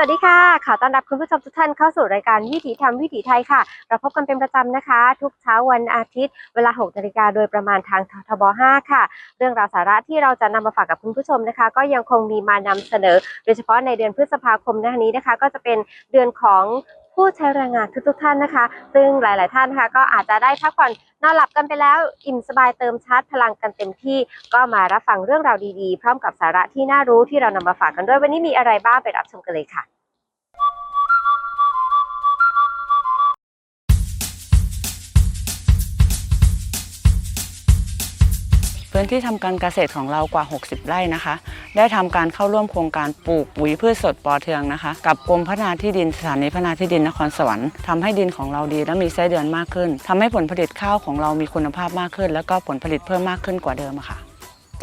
วัสดีค่ะขอต้อนรับคุณผู้ชมทุกท่านเข้าสู่รายการวิถีธรรมวิถีไทยค่ะ เราพบกันเป็นประจำนะคะ ทุกเช้าวันอาทิตย์ เวลา6นาฬิกาโดยประมาณทางททบ 5 ค่ะ เรื่องราวสาระที่เราจะนำมาฝากกับคุณผู้ชมนะคะ ก็ยังคงมีมานำเสนอ โดยเฉพาะในเดือนพฤษภาคมนะคะนี้นะคะ ก็จะเป็นเดือนของ ผู้ใช้แรงงานทุกๆท่านนะคะ ซึ่งหลาย ๆ ท่านนะคะก็อาจจะได้พักผ่อนนอนหลับกันไปแล้วอิ่มสบายเติมชาร์จพลังกันเต็มที่ ก็มารับฟังเรื่องราวดีๆ พร้อมกับสาระที่น่ารู้ที่เรานำมาฝากกันด้วยวันนี้มีอะไรบ้างไปรับชมกันเลยค่ะ พื้นที่ทำการเกษตรของเรากว่า 60 ไร่นะคะ ได้ทำการเข้าร่วมโครงการปลูกปุ๋ยพืชสดปอเทืองนะคะ กับกรมพัฒนาที่ดินสถานีพัฒนาที่ดินนครสวรรค์ทำให้ดินของเราดีและมีไส้เดือนมากขึ้นทำให้ผลผลิตข้าวของเรามีคุณภาพมากขึ้น แล้วก็ผลผลิตเพิ่มมากขึ้นกว่าเดิมะค่ะ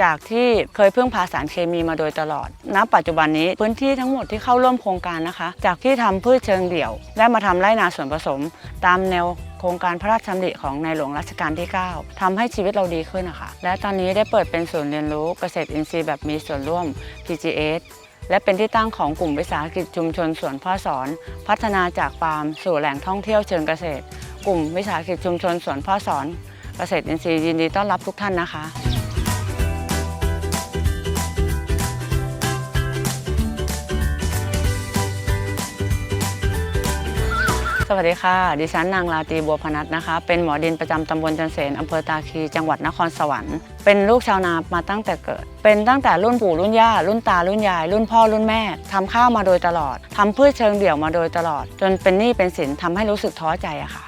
จากที่เคยพึ่งพาสารเคมีมาโดยตลอด ณ ปัจจุบันนี้พื้นที่ทั้งหมดที่เข้าร่วมโครงการนะคะ จากที่ทำพืชเชิงเดี่ยว ได้มาทำไร่นาส่วนผสม ตามแนวโครงการพระราชดำริของในหลวงรัชกาลที่ 9ทำให้ชีวิตเราดีขึ้นนะคะ และตอนนี้ได้เปิดเป็นศูนย์เรียนรู้เกษตรอินทรีย์แบบมีส่วนร่วม PGS และเป็นที่ตั้งของกลุ่มวิสาหกิจชุมชนสวนพ่อสอน พัฒนาจากฟาร์มสู่แหล่งท่องเที่ยวเชิงเกษตร กลุ่มวิสาหกิจชุมชนสวนพ่อสอน เกษตรอินทรีย์ยินดีต้อนรับทุกท่านนะคะ สวัสดีค่ะ ดิฉันนางราตีบัวพนัทนะคะ เป็นหมอดินประจำตำบลจันเสนอำเภอตาคี จังหวัดนครสวรรค์ เป็นลูกชาวนามาตั้งแต่เกิด เป็นตั้งแต่รุ่นปู่รุ่นย่า รุ่นตา รุ่นยาย รุ่นพ่อ รุ่นแม่ทำข้าวมาโดยตลอดทำพืชเชิงเดี่ยวมาโดยตลอด จนเป็นหนี้เป็นสินทำให้รู้สึกท้อใจอะค่ะ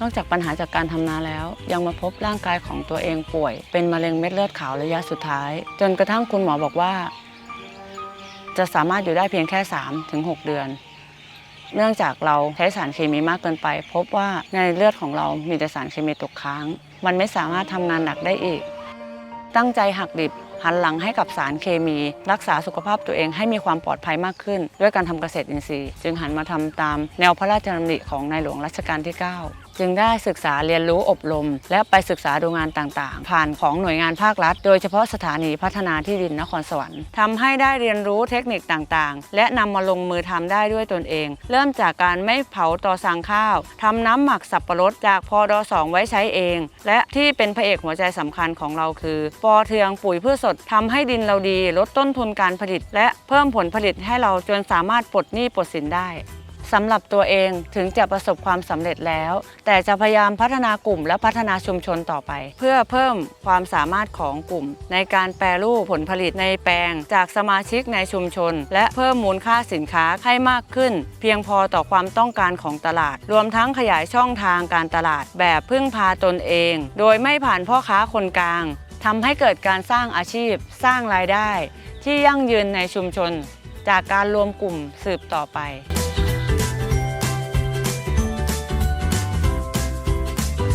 นอกจากปัญหาจากการทำนาแล้ว ยังมาพบร่างกายของตัวเองป่วย เป็นมะเร็งเม็ดเลือดขาวระยะสุดท้าย จนกระทั่งคุณหมอบอกว่า จะสามารถอยู่ได้เพียงแค่3ถึง6เดือน เนื่องจากเราใช้สารเคมีมากเกินไป พบว่าในเลือดของเรามีแต่สารเคมีตกค้าง มันไม่สามารถทำงานหนักได้อีก ตั้งใจหักดิบหันหลังให้กับสารเคมี รักษาสุขภาพตัวเองให้มีความปลอดภัยมากขึ้น ด้วยการทำเกษตรอินทรีย์ จึงหันมาทำตามแนวพระราชดำริของในหลวงรัชกาลที่ 9 จึงได้ศึกษาเรียนรู้อบรม และไปศึกษาดูงานต่างๆ ผ่านของหน่วยงานภาครัฐ โดยเฉพาะสถานีพัฒนาที่ดินนครสวรรค์ทำให้ได้เรียนรู้เทคนิคต่างๆ และนำมาลงมือทำได้ด้วยตนเอง เริ่มจากการไม่เผาต่อสั่งข้าวทำน้ำหมักสับปะรดจากพอดอสองไว้ใช้เอง และที่เป็นพระเอกหัวใจสำคัญของเราคือปอเทืองปุ๋ยพืชสดทำให้ดินเราดี ลดต้นทุนการผลิต และเพิ่มผลผลิตให้เราจนสามารถปลดหนี้ปลดสินได้ สำหรับตัวเองถึงจะประสบความสำเร็จแล้ว แต่จะพยายามพัฒนากลุ่มและพัฒนาชุมชนต่อไป เพื่อเพิ่มความสามารถของกลุ่ม ในการแปรรูปผลผลิตในแปลง จากสมาชิกในชุมชน และเพิ่มมูลค่าสินค้าให้มากขึ้น เพียงพอต่อความต้องการของตลาด รวมทั้งขยายช่องทางการตลาด แบบพึ่งพาตนเอง โดยไม่ผ่านพ่อค้าคนกลางทำให้เกิดการสร้างอาชีพ สร้างรายได้ ที่ยั่งยืนในชุมชน จากการรวมกลุ่มสืบต่อไป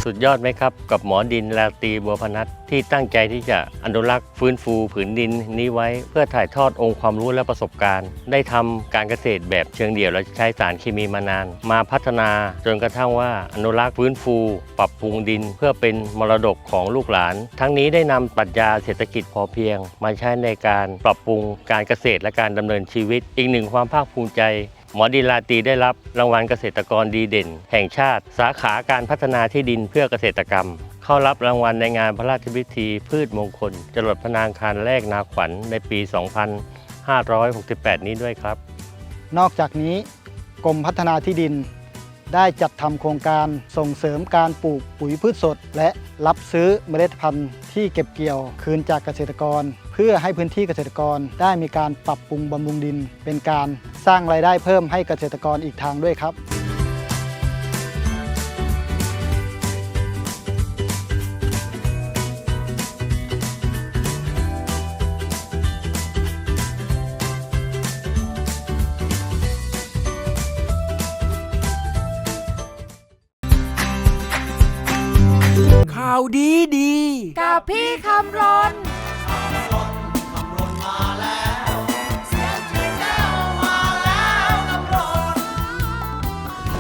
สุดยอดไหมครับ กับหมอดินลาตีบัวพนัทที่ตั้งใจที่จะอนุรักษ์ฟื้นฟูผืนดินนี้ไว้ เพื่อถ่ายทอดองค์ความรู้และประสบการณ์ ได้ทำการเกษตรแบบเชิงเดี่ยวและใช้สารเคมีมานาน มาพัฒนาจนกระทั่งว่าอนุรักษ์ฟื้นฟู ปรับปรุงดิน เพื่อเป็นมรดกของลูกหลาน ทั้งนี้ได้นำปรัชญาเศรษฐกิจพอเพียง มาใช้ในการปรับปรุงการเกษตรและการดำเนินชีวิต อีกหนึ่งความภาคภูมิใจ หมอดินลาตีได้รับรางวัลเกษตรกรดีเด่น แห่งชาติ สาขาการพัฒนาที่ดินเพื่อเกษตรกรรม เข้ารับรางวัลในงานพระราชพิธีพืชมงคล จรดพนางคารแรกนาขวัญในปี 2568 นี้ด้วยครับ นอกจากนี้กรมพัฒนาที่ดิน ได้จัดทำโครงการส่งเสริมการปลูกปุ๋ยพืชสด และรับซื้อเมล็ดพันธุ์ที่เก็บเกี่ยวคืนจากเกษตรกรเพื่อให้พื้นที่เกษตรกรได้มีการปรับปรุงบำรุงดิน เป็นการสร้างรายได้เพิ่มให้เกษตรกรอีกทางด้วยครับข่าวดีดี กับพี่คำรน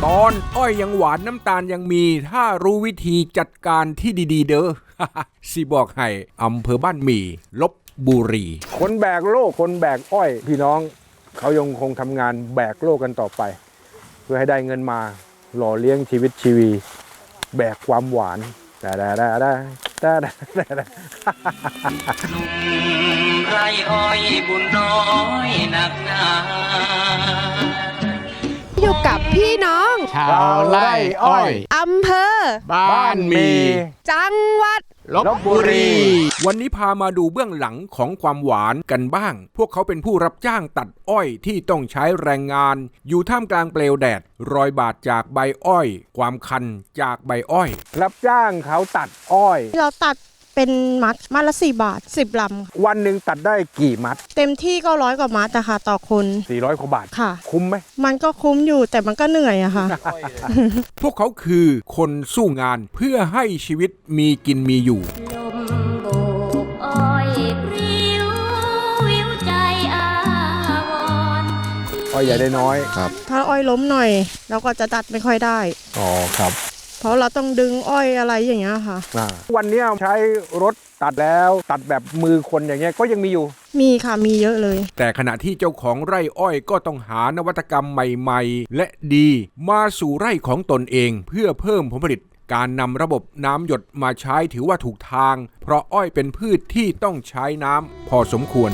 ตอนอ้อยยังหวานน้ำตาลยังมี ถ้ารู้วิธีจัดการที่ดีๆ เด้อสิบอกให้อำเภอบ้านหมี่ลบบุรี คนแบกโลกคนแบกอ้อย พี่น้องเขายังคงทำงานแบกโลกกันต่อไป เพื่อให้ได้เงินมาหล่อเลี้ยงชีวิตชีวี แบกความหวานได้ได้ได้ได้ได้ได้ได้ไรอ้อยบุญน้อยหนักหนาาวไร่อ้อย อำเภอ บ้านมี จังหวัด ลบบุรี วันนี้พามาดูเบื้องหลังของความหวานกันบ้าง พวกเขาเป็นผู้รับจ้างตัดอ้อยที่ต้องใช้แรงงาน อยู่ท่ามกลางเปลวแดด รอยบาดจากใบอ้อย ความคันจากใบอ้อย รับจ้างเขาตัดอ้อย เราตัด เป็นมัดมัดละสี่บาทสิบลำค่ะวันหนึ่งตัดได้กี่มัด เต็มที่ก็ร้อยกว่ามัดอะค่ะต่อคน 400กว่าบาท ค่ะ คุ้มไหม มันก็คุ้มอยู่แต่มันก็เหนื่อยอะค่ะ พวกเขาคือคนสู้งานเพื่อให้ชีวิตมีกินมีอยู่ ลมโบกอ้อยปริ้ววิวใจอาวรณ์อ้อยใหญ่ได้น้อยถ้าอ้อยล้มหน่อย เราก็จะตัดไม่ค่อยได้ อ๋อครับ เพราะเราต้องดึงอ้อยอะไรอย่างเงี้ยค่ะอ่าวันเนี้ยใช้รถตัดแล้วตัดแบบมือคนอย่างเงี้ยก็ยังมีอยู่ มีค่ะมีเยอะเลย แต่ขณะที่เจ้าของไร่อ้อยก็ต้องหานวัตกรรมใหม่ๆ และดีมาสู่ไร่ของตนเอง เพื่อเพิ่มผลผลิตการนำระบบน้ำหยดมาใช้ถือว่าถูกทาง เพราะอ้อยเป็นพืชที่ต้องใช้น้ำพอสมควร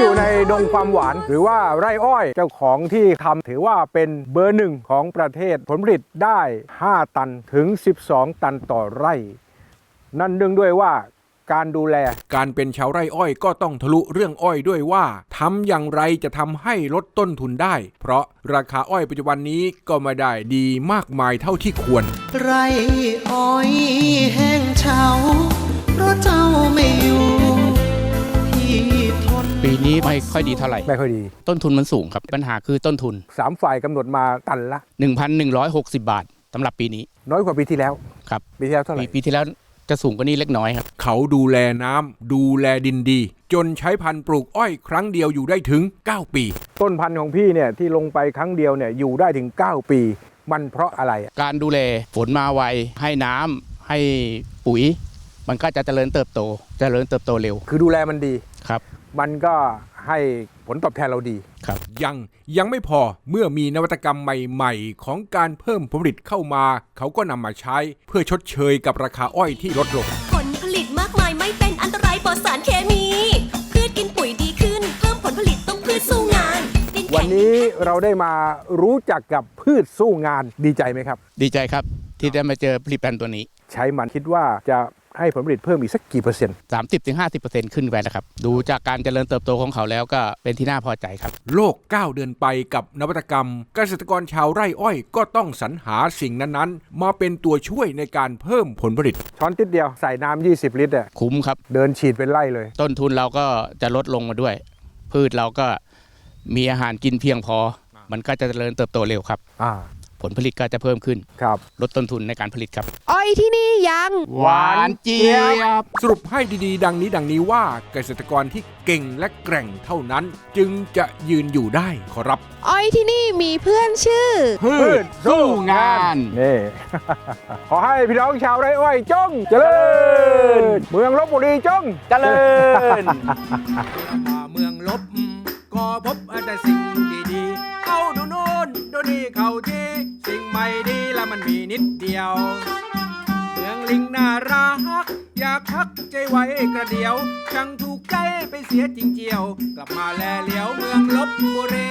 อยู่ในดงความหวาน หรือว่าไร่อ้อยเจ้าของที่ทำถือว่าเป็นเบอร์หนึ่งของประเทศผลผลิตได้ 5 ตันถึง 12 ตันต่อไร่ นั่นเนื่องด้วยว่าการดูแล การเป็นชาวไร่อ้อยก็ต้องทะลุเรื่องอ้อยด้วยว่าทำอย่างไรจะทำให้ลดต้นทุนได้ เพราะราคาอ้อยปัจจุบันนี้ก็ไม่ได้ดีมากมายเท่าที่ควร ไรอ้อยแห้งเฉาเพราะเจ้าไม่อยู่ที่ทน ปีนี้ไม่ค่อยดีเท่าไหร่ ไม่ค่อยดี ต้นทุนมันสูงครับ ปัญหาคือต้นทุน3ฝ่ายกำหนดมาตันละ 1,160 บาทสำหรับปีนี้ น้อยกว่าปีที่แล้ว ครับ ปีที่แล้วเท่าไหปีร่ปีที่แล้วจะสูงกว่านี้เล็กน้อยครับ เขาดูแลน้ำดูแลดินดี จนใช้พันธุ์ปลูกอ้อยครั้งเดียวอยู่ได้ถึง 9 ปี ต้นพันธุ์ของพี่เนี่ยที่ลงไปครั้งเดียวเนี่ยอยู่ได้ถึง 9 ปี มันเพราะอะไรอะการดูแลฝนมาไวให้น้ำให้ปุ๋ย มันก็จะเจริญเติบโต เจริญเติบโตเร็วคือดูแลมันดี ครับ มันก็ให้ผลตอบแทนเราดี ครับยังยังไม่พอเมื่อมีนวัตกรรมใหม่ๆ ของการเพิ่มผลผลิตเข้ามา เขาก็นำมาใช้เพื่อชดเชยกับราคาอ้อยที่ลดลง ผลผลิตมากมายไม่เป็นอันตรายปลอดสารเคมี พืชกินปุ๋ยดีขึ้น เพิ่มผลผลิตต้องพืชสู้งานดิแข็งวันนี้เราได้มารู้จักกับพืชสู้งานดีใจไหมครับ ดีใจครับที่ได้มาเจอผลิตภัณฑ์ตัวนี้ ใช้มันคิดว่าจะ ให้ผลผลิตเพิ่มอีกสักกี่เปอร์เซ็นต์30-50%ขึ้นไปนะครับ ดูจากการเจริญเติบโตของเขาแล้วก็เป็นที่น่าพอใจครับ โลกก้าวเดินไปกับนวัตกรรม เกษตรกรชาวไร่อ้อยก็ต้องสรรหาสิ่งนั้นๆ มาเป็นตัวช่วยในการเพิ่มผลผลิต ช้อนติดเดียวใส่น้ำ20 ลิตรอะคุ้มครับ เดินฉีดเป็นไร่เลย ต้นทุนเราก็จะลดลงมาด้วย พืชเราก็มีอาหารกินเพียงพอ มันก็จะเจริญเติบโตเร็วครับ อ่า ผลผลิตก็จะเพิ่มขึ้น ครับลดต้นทุนในการผลิตครับ อ้อยที่นี่ยัง หวานเจี๊ยบ สรุปให้ดีๆ ดังนี้ดังนี้ว่าเกษตรกรที่เก่งและแกร่งเท่านั้น จึงจะยืนอยู่ได้ขอรับอ้อยที่นี่มีเพื่อนชื่อ พืชสู้งาน นี่ ขอให้พี่น้องชาวไร่อ้อยจงเจริญ เมืองลบบุรีจงเจริญมาเมืองลบก็พบแต่สิ่งดีๆเข้าดูโดีเข้าที่ สิ่งใหม่ดีแล้วมันมีนิดเดียว เมืองลิงน่ารัก อยากพักใจไว้กระเดียวช่างถูกใจไปเสียจริงเจียว กลับมาแลเหลียวเมืองลบบุรี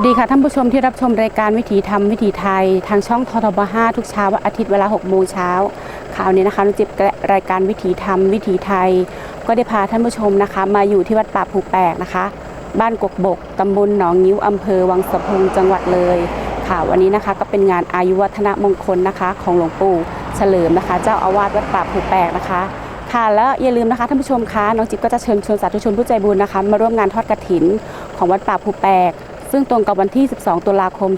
วัสดีค่ะท่านผู้ชมที่รับชมรายการวิถีธรรมวิถีไทย ทางช่องททบ5ทุกเช้าวันอาทิตย์เวลา6โมงเช้าข่าวนี้นะคะนุจิบรายการวิถีธรรมวิถีไทย ก็ได้พาท่านผู้ชมนะคะ มาอยู่ที่วัดป่าภูแปกนะคะ บ้านกกบกตำบลหนองงิ้วอำเภอวังสะพุงจังหวัดเลยค่ะวันนี้นะคะก็เป็นงานอายุวัฒนมงคลนะคะ ของหลวงปู่เฉลิมนะคะ เจ้าอาวาสวัดป่าภูแปกนะคะค่ะแล้วอย่าลืมนะคะท่านผู้ชมคะน้องจิ๊บก็จะเชิญชวนสาธุชนผู้ใจบุญนะคะ มาร่วมงานทอดกระถินของวัดป่าภูแปก ซึ่งตรงกับวันที่ 12 ตุลาคม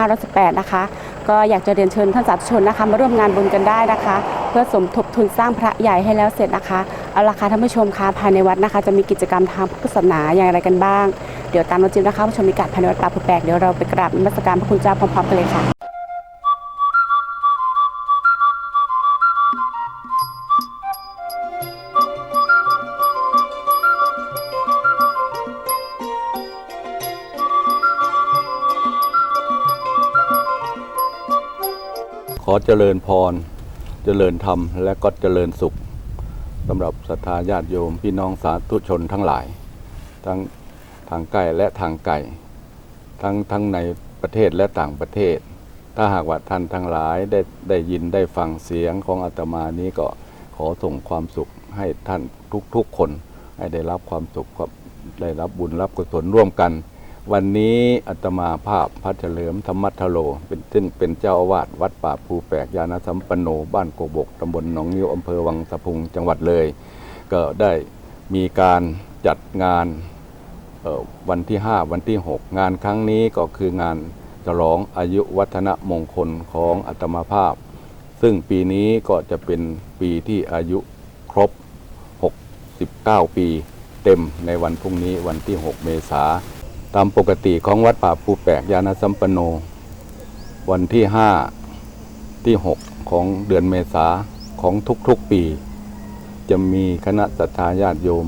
2518 นะคะ ก็อยากจะเรียนเชิญท่านสาธุชนนะคะ มาร่วมงานบุญกันได้นะคะ เพื่อสมทบทุนสร้างพระใหญ่ให้แล้วเสร็จนะคะ เอาละคะท่านผู้ชมคะภายในวัดนะคะ จะมีกิจกรรมทางพุทธศาสนาอย่างไรกันบ้าง เดี๋ยวตามน้องจิ๊บนะคะผู้ชมมีการภายในวัดป่าผูแปกเดี๋ยวเราไปกราบนมัสการพระคุณเจ้าพร้อมๆกันเลยค่ะ เจริญพร เจริญธรรม และก็เจริญสุขสำหรับศรัทธาญาติโยมพี่น้องสาธุชนทั้งหลาย ทั้งทางใกล้และทางไกลทั้งทั้งในประเทศและต่างประเทศ ถ้าหากว่าท่านทั้งหลายได้ได้ยินได้ฟังเสียงของอาตมานี้ก็ขอส่งความสุขให้ท่านทุกๆคน ให้ได้รับความสุขครับได้รับบุญรับกุศลร่วมกัน วันนี้อาตมาภาพพระเฉลิมธรรมัทโล เป็นซึ่งเป็นเจ้าอาวาสวัดป่าภูแปกยานสัมปันโนบ้านโกบกตำบลหนองนิ้วอำเภอวังสะพุงจังหวัดเลย ก็ได้มีการจัดงานวันที่ 5 วันที่ 6 งานครั้งนี้ก็คืองานฉลองอายุวัฒนมงคลของอาตมาภาพ ซึ่งปีนี้ก็จะเป็นปีที่อายุครบ 69 ปี เต็มในวันพรุ่งนี้วันที่ 6 เมษา ตามปกติของวัดป่าภูแปกยานสัมปโน วันที่ 5 ที่ 6 ของเดือนเมษาของทุกๆปี จะมีคณะสัตยาญาติโยม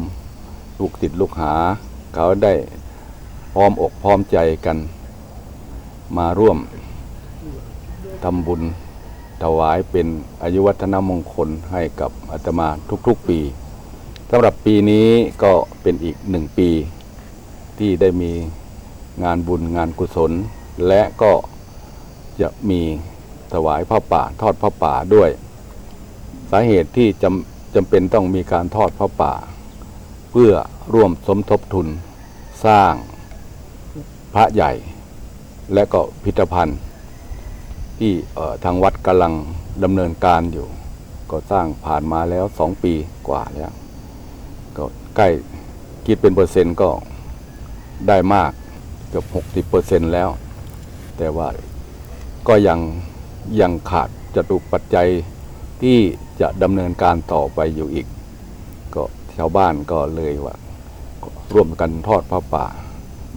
ลูกติดลูกหา เขาได้พร้อมอกพร้อมใจกัน มาร่วมทำบุญถวายเป็นอายุวัฒนมงคลให้กับอาตมาทุกๆปีสำหรับปีนี้ก็เป็นอีกหนึ่งปี ที่ได้มีงานบุญงานกุศล และก็จะมีถวายผ้าป่าทอดผ้าป่าด้วย สาเหตุที่จำจำเป็นต้องมีการทอดผ้าป่า เพื่อร่วมสมทบทุนสร้างพระใหญ่ และก็พิพิธภัณฑ์ ที่ทางวัดกำลังดำเนินการอยู่ ก็สร้างผ่านมาแล้วสองปีกว่าแล้ว ก็ใกล้คิดเป็นเปอร์เซ็นต์ก็ ได้มากเกือบ 60เปอร์เซ็นต์แล้ว แต่ว่าก็ยังยังขาดจตุปัจจัยที่จะดำเนินการต่อไปอยู่อีก ก็ชาวบ้านก็เลยว่า ร่วมกันทอดพระป่า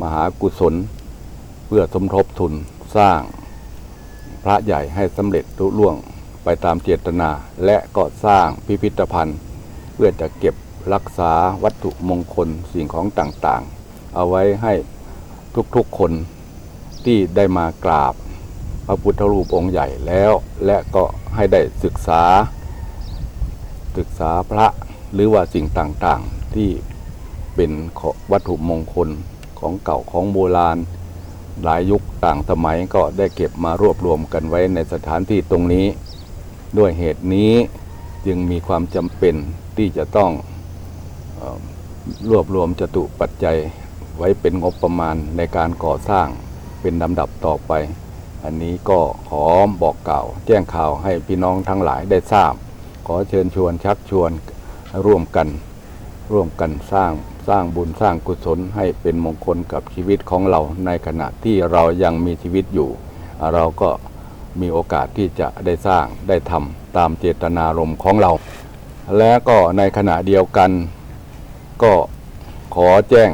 มหากุศล เพื่อสมทบทุนสร้างพระใหญ่ให้สำเร็จรุ่ล่วงไปตามเจตนา และก็สร้างพิพิธภัณฑ์ เพื่อจะเก็บรักษาวัตถุมงคลสิ่งของต่าง เอาไว้ให้ทุกๆคนที่ได้มากราบ พระพุทธรูปองค์ใหญ่แล้ว และก็ให้ได้ศึกษา ศึกษาพระหรือว่าสิ่งต่างๆที่เป็นวัตถุมงคลของเก่าของโบราณ หลายยุคต่างสมัยก็ได้เก็บมารวบรวมกันไว้ในสถานที่ตรงนี้ ด้วยเหตุนี้จึงมีความจำเป็นที่จะต้องออรวบรวมจตุปัจจัย ไว้เป็นงบประมาณในการก่อสร้างเป็นลำดับต่อไป อันนี้ก็ขอบอกกล่าวแจ้งข่าวให้พี่น้องทั้งหลายได้ทราบ ขอเชิญชวนชักชวนร่วมกัน ร่วมกันสร้างสร้างบุญสร้างกุศลให้เป็นมงคลกับชีวิตของเราในขณะที่เรายังมีชีวิตอยู่ เราก็มีโอกาสที่จะได้สร้างได้ทำตามเจตนารมณ์ของเรา และก็ในขณะเดียวกัน ก็ขอแจ้ง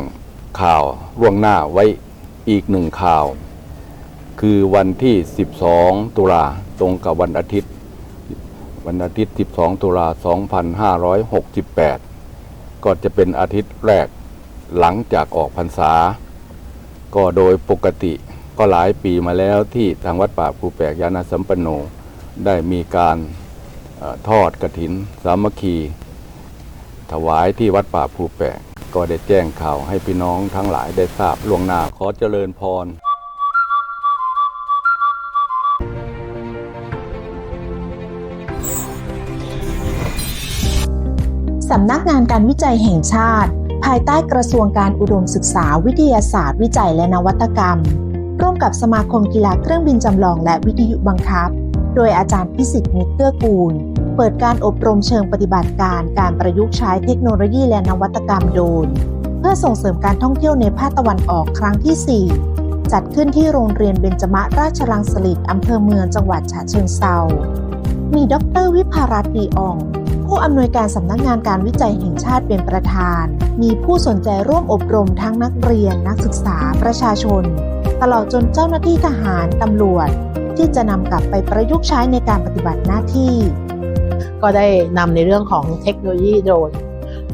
ข่าวล่วงหน้าไว้อีกหนึ่งข่าว คือวันที่ 12 ตุลาตรงกับวันอาทิตย์ วันอาทิตย์ 12 ตุลา 2568 ก็จะเป็นอาทิตย์แรกหลังจากออกพรรษา ก็โดยปกติก็หลายปีมาแล้วที่ทางวัดป่าภูแปกยานาสัมปันโนได้มีการอทอดกระถิน สามัคคี ถวายที่วัดป่าภูแปก ก็ได้แจ้งข่าวให้พี่น้องทั้งหลายได้ทราบล่วงหน้าขอเจริญพรสำนักงานการวิจัยแห่งชาติ ภายใต้กระทรวงการอุดมศึกษาวิทยาศาสตร์ วิจัยและนวัตกรรม ร่วมกับสมาคมกีฬาเครื่องบินจำลองและวิทยุบังคับ โดยอาจารย์พิสิทธิ์มิเกื้อกูล เปิดการอบรมเชิงปฏิบัติการการประยุกต์ใช้เทคโนโลยีและนวัตกรรมโดรนเพื่อส่งเสริมการท่องเที่ยวในภาคตะวันออกครั้งที่ 4 จัดขึ้นที่โรงเรียนเบญจมะราชรังสฤษฎ์อำเภอเมืองจังหวัดฉะเชิงเทรามีดรวิภารัตน์ดีออง ผู้อำนวยการสำนักงานการวิจัยแห่งชาติเป็นประธาน มีผู้สนใจร่วมอบรมทั้งนักเรียน นักศึกษา ประชาชน ตลอดจนเจ้าหน้าที่ทหารตำรวจ ที่จะนำกลับไปประยุกต์ใช้ในการปฏิบัติหน้าที่ ก็ได้นำในเรื่องของเทคโนโลยีโดรน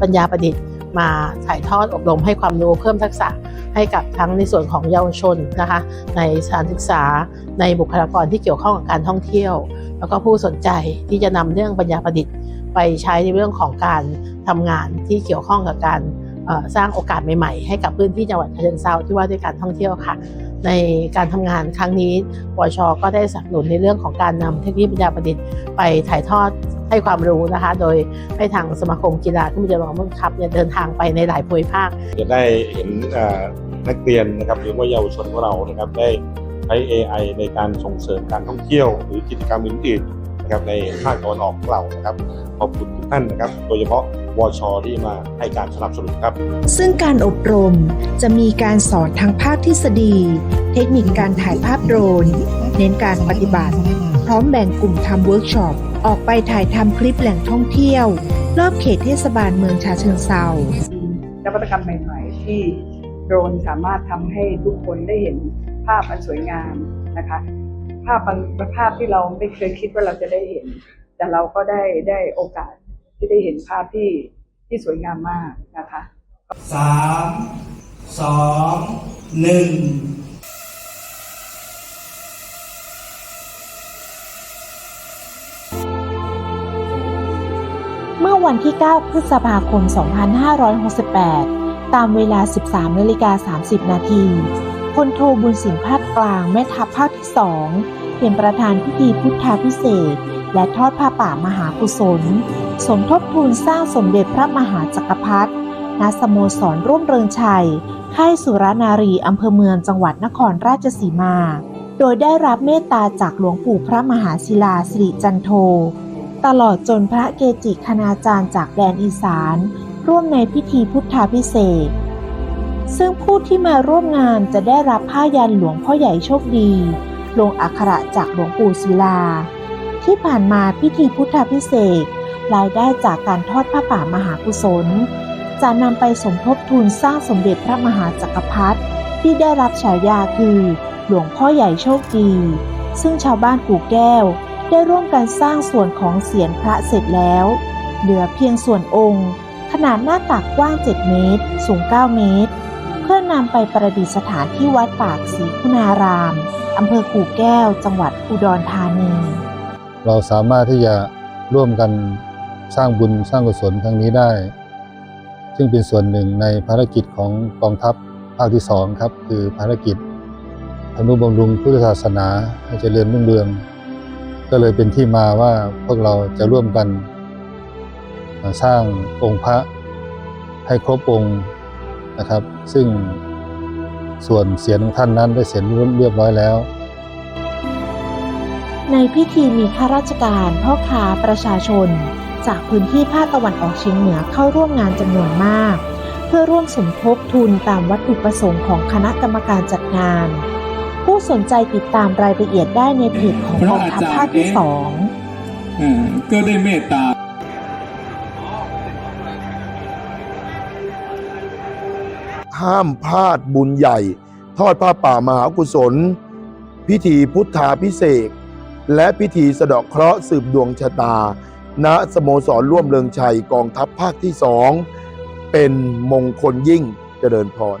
ปัญญาประดิษฐ์ มาถ่ายทอดอบรมให้ความรู้เพิ่มทักษะให้กับทั้งในส่วนของเยาวชนนะคะในสถานศึกษาในบุคลากรที่เกี่ยวข้องกับการท่องเที่ยว แล้วก็ผู้สนใจที่จะนำเรื่องปัญญาประดิษฐ์ ไปใช้ในเรื่องของการทำงานที่เกี่ยวข้องกับการสร้างโอกาสใหม่ๆ ให้กับพื้นที่จังหวัดฉะเชิงเทราที่ว่าด้วยการท่องเที่ยวค่ะ ในการทำงานครั้งนี้วชก็ได้สนับสนุนในเรื่องของการนำเทคโนโลยีปัญญาประดิษฐ์ไปถ่ายทอด ให้ความรู้นะคะ โดยให้ทางสมาคมกีฬาที่มีจำลองบังคับเนี่ยเดินทางไปในหลายภูมิภาค จะได้เห็นนักเรียนนะครับหรือว่าเยาวชนของเรานะครับได้ใช้ AI ในการส่งเสริมการท่องเที่ยว หรือกิจกรรมอื่นๆ นะครับในภาคตะวันออกของเรานะครับ ขอบคุณทุกท่านนะครับ โดยเฉพาะวชที่มาให้การสนับสนุนครับ ซึ่งการอบรมจะมีการสอนทั้งภาคทฤษฎี เทคนิคการถ่ายภาพโดรน เน้นการปฏิบัติ พร้อมแบ่งกลุ่มทำเวิร์กช็อป ออกไปถ่ายทำคลิปแหล่งท่องเที่ยว รอบเขตเทศบาลเมืองชาเชิงเซานวัตกรรมใหม่ๆ ที่โดรนสามารถทำให้ทุกคนได้เห็นภาพอันสวยงามนะคะ ภาพบางภาพที่เราไม่เคยคิดว่าเราจะได้เห็น แต่เราก็ได้ได้โอกาสที่ได้เห็นภาพที่ที่สวยงามมากนะคะสามสองหนึ่งเมื่อวันที่ 9 พฤษภาคม 2568 ตามเวลา 13นาฬิกา30 นาที พลโทบุญสินภาคกลางแม่ทัพภาคที่2เป็นประธานพิธีพุทธาพิเศษ และทอดผ้าป่ามหากุศล สมทบทุนสร้างสมเด็จพระมหาจักรพรรดิณสโมสรร่วมเริงชัย ค่ายสุรนารีอำเภอเมืองจังหวัดนครราชสีมา โดยได้รับเมตตาจากหลวงปู่พระมหาศิลาสิริจันโท ตลอดจนพระเกจิคณาจารย์จากแดนอีสาน ร่วมในพิธีพุทธาพิเศษ ซึ่งผู้ที่มาร่วมงานจะได้รับผ้ายันหลวงพ่อใหญ่โชคดี ลงอักขระจากหลวงปู่ศิลา ที่ผ่านมาพิธีพุทธาพิเศษรายได้จากการทอดผ้าป่ามหากุศล จะนำไปสมทบทุนสร้างสมเด็จพระมหาจักรพรรดิที่ได้รับฉายาคือ หลวงพ่อใหญ่โชคดี ซึ่งชาวบ้านกู่แก้ว ได้ร่วมกันสร้างส่วนของเสียนพระเสร็จแล้ว เหลือเพียงส่วนองค์ ขนาดหน้าตักกว้าง 7 เมตร สูง 9 เมตร พื่อนำไปประดิษฐานที่วัดปากศรีคุณารามอำเภอกู่แก้ว จังหวัดอุดรธานี เราสามารถที่จะร่วมกันสร้างบุญสร้างกุศลครั้งนี้ได้ ซึ่งเป็นส่วนหนึ่งในภารกิจของกองทัพภาคที่สองครับ คือภารกิจอนุบำรุงพุทธศาสนาให้เจริญรุ่งเรือง ก็เลยเป็นที่มาว่าพวกเราจะร่วมกัน สร้างองค์พระให้ครบองค์ นะครับ ซึ่งส่วนเสียงของท่านนั้นได้เสร็จเรียบร้อยแล้ว ในพิธีมีข้าราชการพ่อค้าประชาชน จากพื้นที่ภาคตะวันออกเฉียงเหนือเข้าร่วมงานจำนวนมาก เพื่อร่วมสมทบทุนตามวัตถุประสงค์ของคณะกรรมการจัดงาน ผู้สนใจติดตามรายละเอียดได้ในเพจของกองทัพภาคที่สองก็ได้เมตตา ห้ามพลาดบุญใหญ่ ทอดผ้าป่ามหากุศล พิธีพุทธาพิเศษและพิธีสะเดาะเคราะห์สืบดวงชะตา ณสโมสรร่วมเริงชัยกองทัพภาคที่สองเป็นมงคลยิ่งเจริญพร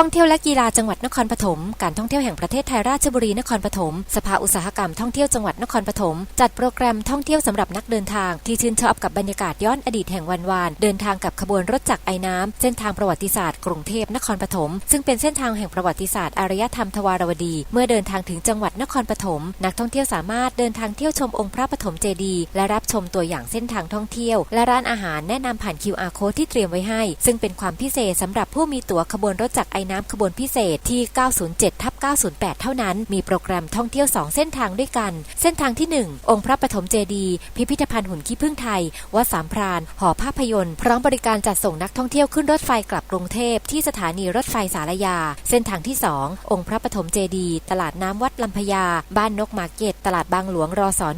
ท่องเที่ยวและกีฬาจังหวัดนครปฐม การท่องเที่ยวแห่งประเทศไทยราชบุรีนครปฐม สภาอุตสาหกรรมท่องเที่ยวจังหวัดนครปฐม จัดโปรแกรมท่องเที่ยวสำหรับนักเดินทาง ที่ชื่นชอบกับบรรยากาศย้อนอดีตแห่งวันวาน เดินทางกับขบวนรถจักรไอ้น้ำเส้นทางประวัติศาสตร์กรุงเทพนครปฐม ซึ่งเป็นเส้นทางแห่งประวัติศาสตร์อารยธรรมทวารวดี เมื่อเดินทางถึงจังหวัดนครปฐม นักท่องเที่ยวสามารถเดินทางเที่ยวชมองค์พระปฐมเจดีย์และรับชมตัวอย่างเส้นทางท่องเที่ยว และร้านอาหารแนะนำผ่าน QR code ที่เตรียมไว้ให้ ซึ่งเป็นความพิเศษสำหรับผู้มีตั๋วขบวนรถจักรไอน้ำขบวนพิเศษที่ 907ทับ908 เท่านั้น มีโปรแกรมท่องเที่ยว 2 เส้นทางด้วยกัน เส้นทางที่ 1 องค์พระปฐมเจดีย์พิพิธภัณฑ์หุ่นขี้ผึ้งไทย วัดสามพราน หอภาพยนตร์ พร้อมบริการจัดส่งนักท่องเที่ยวขึ้นรถไฟกลับกรุงเทพที่สถานีรถไฟสารยา เส้นทางที่ 2 องค์พระปฐมเจดีย์ตลาดน้ำวัดลำพญา บ้านนกมาร์เก็ต ตลาดบางหลวงรอสอ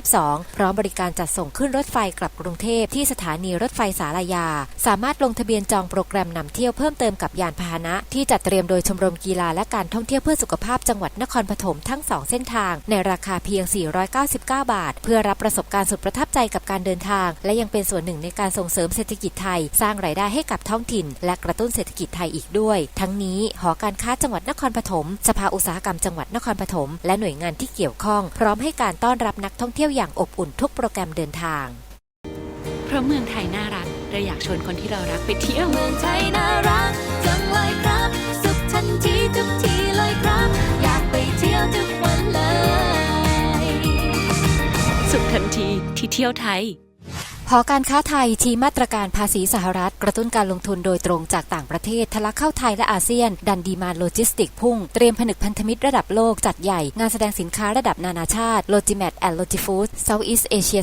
122 พร้อมบริการจัดส่งขึ้นรถไฟกลับกรุงเทพที่สถานีรถไฟสารยา สามารถลงทะเบียนจองโปรแกรมนำเที่ยวเพิ่มเติมกับยานพาหนะที่จัดเตรียมโดยชมรมกีฬาและการท่องเที่ยวเพื่อสุขภาพจังหวัดนครปฐมทั้ง 2 เส้นทาง ในราคาเพียง 499 บาท เพื่อรับประสบการณ์สุดประทับใจกับการเดินทาง และยังเป็นส่วนหนึ่งในการส่งเสริมเศรษฐกิจไทย สร้างรายได้ให้กับท้องถิ่น และกระตุ้นเศรษฐกิจไทยอีกด้วย ทั้งนี้หอการค้าจังหวัดนครปฐมสภาอุตสาหกรรมจังหวัดนครปฐมและหน่วยงานที่เกี่ยวข้อง พร้อมให้การต้อนรับนักท่องเที่ยวอย่างอบอุ่นทุกโปรแกรมเดินทางเพราะเมืองไทยน่ารักเราอยากชวนคนที่เรารักไปเที่ยวเมืองไทยน่ารักจังเลยครับ ทันทีที่เที่ยวไทย หอการค้าไทยชี้มาตรการภาษีสหรัฐ กระตุ้นการลงทุนโดยตรงจากต่างประเทศทะลักเข้าไทยและอาเซียน ดันดีมาโลจิสติกพุ่ง เตรียมผนึกพันธมิตรระดับโลกจัดใหญ่ งานแสดงสินค้าระดับนานาชาติ Logimat and Logifood Southeast Asia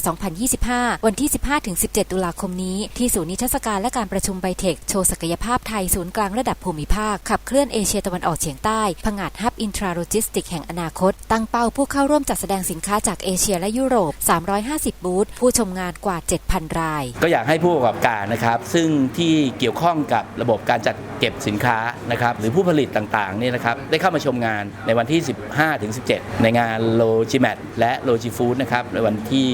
2025 วันที่ 15-17 ตุลาคมนี้ ที่ศูนย์นิทรรศการและการประชุมไบเทค โชว์ศักยภาพไทยศูนย์กลางระดับภูมิภาค ขับเคลื่อนเอเชียตะวันออกเฉียงใต้ผงาดฮับอินทราโลจิสติกแห่งอนาคต ตั้งเป้าผู้เข้าร่วมจัดแสดงสินค้าจากเอเชียและยุโรป 350 บูธผู้ชมงานกว่า 7,000ราย ก็อยากให้ผู้ประกอบการนะครับซึ่งที่เกี่ยวข้องกับระบบการจัดเก็บสินค้านะครับหรือผู้ผลิตต่างๆเนี่ยนะครับได้เข้ามาชมงานในวันที่ 15-17 ในงาน l o g i m a t และ l o g i Food นะครับในวันที่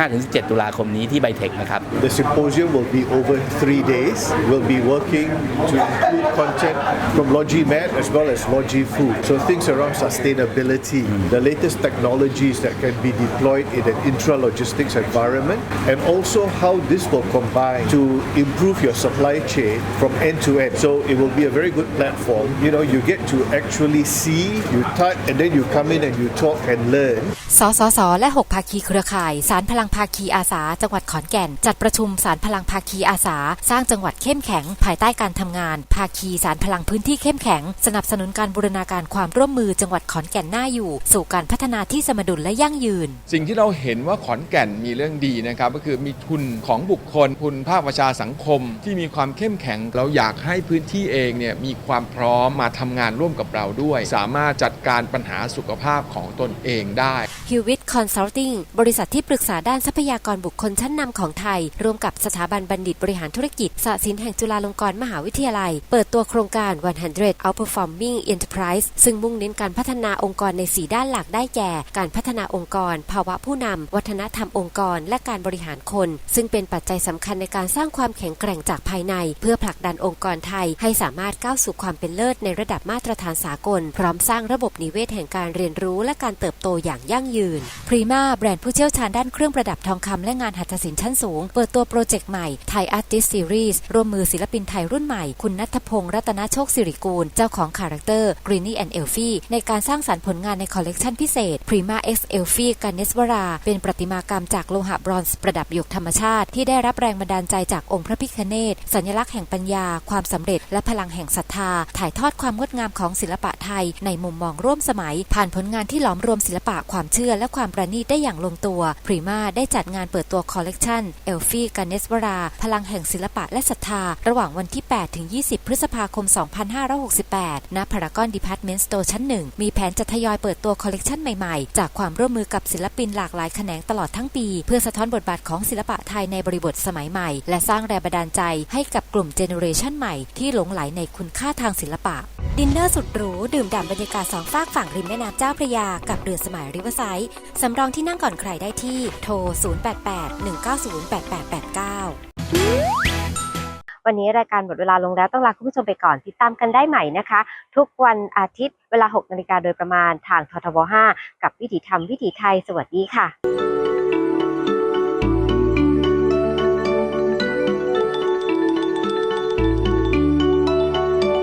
15-17 ตุลาคมนี้ที่ไบเทคนะครับ The symposium will be over three days. We'll be working to include content from LogiMed as well as LogiFood. So things around sustainability, the latest technologies that can be deployed in an intra-logistics environment, and also how this will combine to improve your supply chain from end to end. So it will be a very good platform. You know, you get to actually see, you touch, and then you come in and you talk and learn. สสส และ 6 ภาคีเครือข่าย สารพลังภาคีอาสา จังหวัดขอนแก่น จัดประชุมสารพลังภาคีอาสา สร้างจังหวัดเข้มแข็ง ภายใต้การทำงาน ภาคีสารพลังพื้นที่เข้มแข็ง สนับสนุนการบูรณาการความร่วมมือจังหวัดขอนแก่นน่าอยู่ สู่การพัฒนาที่สมดุลและยั่งยืน สิ่งที่เราเห็นว่าขอนแก่นมีเรื่องดีนะครับก็คือมีทุนของบุคคลทุนภาคประชาสังคม ที่มีความเข้มแข็ง เราอยากให้พื้นที่เองเนี่ยมีความพร้อมมาทำงานร่วมกับเราด้วย สามารถจัดการปัญหาสุขภาพของตนเองได้ h e w i t Consulting บริษัทที่ปรึกษาด้านทรัพยากรบุคคลชั้นนำของไทย ร่วมกับสถาบันบัณฑิตบริหารธุรกิจสศิลป์แห่งจุฬาลงกรณ์มหาวิทยาลัย เปิดตัวโครงการ 100 Outperforming Enterprise ซึ่งมุ่งเน้นการพัฒนาองค์กรใน 4 ด้านหลักได้แก่ การพัฒนาองค์กร ภาวะผู้นำวัฒนธรรมองค์กร และการบริหารคนซึ่งเป็นปัจจัยสำคัญในการสร้างความแข็งแกร่งจากภายใน เพื่อผลักดันองค์กรไทย ให้สามารถก้าวสู่ความเป็นเลิศในระดับมาตรฐานสากล พร้อมสร้างระบบนิเวศแห่งการเรียนรู้และการเติบโตอย่างยั่งยืนพรีมาแบรนด์ผู้เชี่ยวชาญด้านเครื่องประดับทองคำและงานหัตถศิลป์ชั้นสูง เปิดตัวโปรเจกต์ใหม่ไทยอาร์ติสซีรีส์ร่วมมือศิลปินไทยรุ่นใหม่ คุณนัทพงศ์รัตนโชคสิริกูล เจ้าของคาแรคเตอร์ Greeny and Elfie ในการสร้างสรรค์ผลงานในคอลเลกชันพิเศษ Prima X Elfie กันเนสวราเป็นประติมากรรมจากโลหะบรอนซ์ประดับหยกธรรมชาติที่ได้รับแรงบันดาลใจจากองค์พระพิฆเนศสัญลักษณ์แห่งปัญญา ความสำเร็จ และพลังแห่งศรัทธา ถ่ายทอดความงดงามของศิลปะไทย ในมุมมองร่วมสมัย ผ่านผลงานที่หลอมรวมศิลปะความเชื่อและความประณีตได้อย่างลงตัว Prima ได้จัดงานเปิดตัวคอลเลกชัน Elfie กันเนสวราพลังแห่งศิลปะและศรัทธา ระหว่างวันที่ 8 ถึง 20 พฤษภาคม 2568 ณพารากอนดีพาร์ตเมนต์สโตร์ชั้นหนึ่งมีแผนจะทยอยเปิดตัวคอลเลกชันใหม่ๆ จากความร่วมมือกับศิลปินหลากหลายแขนงตลอดทั้งปี เพื่อสะท้อนบทบาทของศิลปะไทยในบริบทสมัยใหม่ และสร้างแรงบันดาลใจให้กับกลุ่มเจเนอเรชันใหม่ที่หลงไหลในคุณค่าทางศิลปะ ดินเนอร์สุดหรู ดื่มด่ำบรรยากาศสองฝากฝั่งริมแม่น้ำเจ้าพระยา กับเรือสมัยริเวอร์ไซด์สำรองที่นั่งก่อนใครได้ที่โทร 0881908889วันนี้รายการหมดเวลาลงแล้วต้องลาคุณผู้ชมไปก่อนติดตามกันได้ใหม่นะคะ ทุกวันอาทิตย์เวลา 6 นาฬิกาโดยประมาณทางททบ 5 กับวิถีธรรมวิถีไทย สวัสดีค่ะ